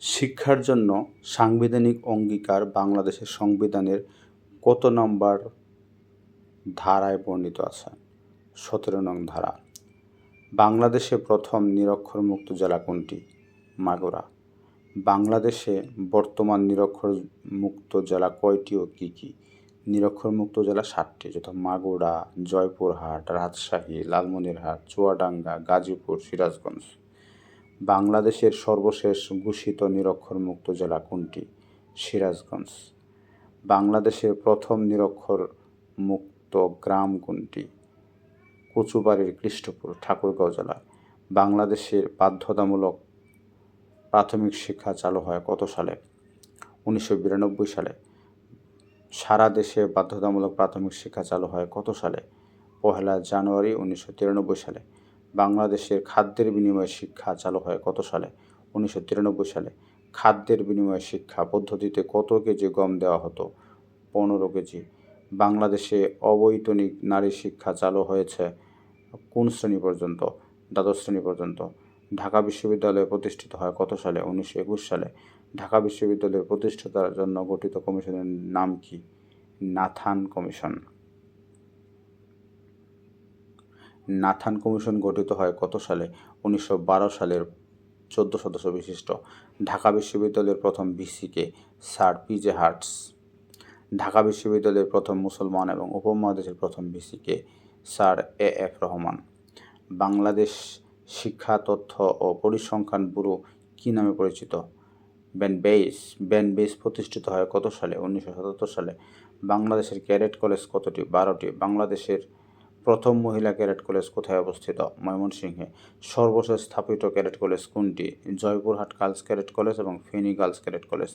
শিক্ষার জন্য সাংবিধানিক অঙ্গীকার বাংলাদেশের সংবিধানের কত নম্বর ধারায় বর্ণিত আছে? সতেরো নং ধারা। বাংলাদেশে প্রথম নিরক্ষরমুক্ত জেলা কোনটি? মাগুরা। বাংলাদেশে বর্তমান নিরক্ষর মুক্ত জেলা কয়টি ও কী কী? নিরক্ষরমুক্ত জেলা সাতটি যথা মাগুরা, জয়পুরহাট, রাজশাহী, লালমনিরহাট, চুয়াডাঙ্গা, গাজীপুর, সিরাজগঞ্জ। বাংলাদেশের সর্বশেষ ঘোষিত নিরক্ষরমুক্ত জেলা কোনটি? সিরাজগঞ্জ। বাংলাদেশের প্রথম নিরক্ষর মুক্ত গ্রাম কোনটি? কচুবাড়ির কৃষ্টপুর ঠাকুরগাঁও জেলায় বাংলাদেশের বাধ্যতামূলক প্রাথমিক শিক্ষা চালু হয় কত সালে? উনিশশো বিরানব্বই সালে। সারা দেশে বাধ্যতামূলক প্রাথমিক শিক্ষা চালু হয় কত সালে? পহেলা জানুয়ারি উনিশশো তিরানব্বই সালে। বাংলাদেশের খাদ্যের বিনিময়ে শিক্ষা চালু হয় কত সালে? উনিশশো তিরানব্বই সালে। খাদ্যের বিনিময়ে শিক্ষা পদ্ধতিতে কত কেজি গম দেওয়া হতো? পনেরো কেজি। বাংলাদেশে অবৈতনিক নারী শিক্ষা চালু হয়েছে কোন শ্রেণি পর্যন্ত? দ্বাদশ শ্রেণি পর্যন্ত। ঢাকা বিশ্ববিদ্যালয় প্রতিষ্ঠিত হয় কত সালে? উনিশশো একুশ সালে। ঢাকা বিশ্ববিদ্যালয়ের প্রতিষ্ঠাতার জন্য গঠিত কমিশনের নাম কি? Nathan commission. নাথান কমিশন গঠিত হয় কত সালে? উনিশশো বারো সালের চোদ্দ সদস্য বিশিষ্ট। ঢাকা বিশ্ববিদ্যালয়ের প্রথম ভিসিকে স্যার পিজে হার্টস। ঢাকা বিশ্ববিদ্যালয়ের প্রথম মুসলমান এবং উপমহাদেশের প্রথম VCK sir A F Rahman. Bangladesh শিক্ষা, তথ্য ও পরিসংখ্যান ব্যুরো কী নামে পরিচিত? ব্যানবেইস ব্যানবেইস প্রতিষ্ঠিত হয় কত সালে? উনিশশো সাতাত্তর সালে। বাংলাদেশের ক্যাডেট কলেজ কতটি? বারোটি। বাংলাদেশের প্রথম মহিলা ক্যাডেট কলেজ কোথায় অবস্থিত? ময়মনসিংহে। সর্বশেষ স্থাপিত ক্যাডেট কলেজ কোনটি? জয়পুরহাট গার্লস ক্যাডেট কলেজ এবং ফেনী গার্লস ক্যাডেট কলেজ।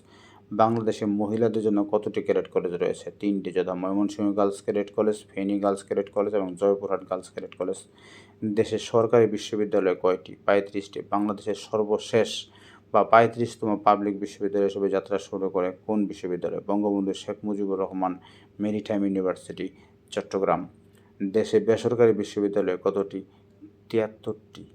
বাংলাদেশে মহিলাদের জন্য কতটি ক্যাডেট কলেজ রয়েছে? তিনটি, যথা Mymensingh girls cadet college, Feni girls cadet college এবং জয়পুরহাট গার্লস ক্যাডেট কলেজ। দেশের সরকারি বিশ্ববিদ্যালয় কয়টি? পঁয়ত্রিশটি। বাংলাদেশের সর্বশেষ বা পঁয়ত্রিশতম পাবলিক বিশ্ববিদ্যালয় হিসেবে যাত্রা শুরু করে কোন বিশ্ববিদ্যালয়? Bangabandhu Sheikh Mujibur Rahman maritime university, Chittagong. দেশে বেসরকারি বিশ্ববিদ্যালয় কতটি? তিয়াত্তরটি।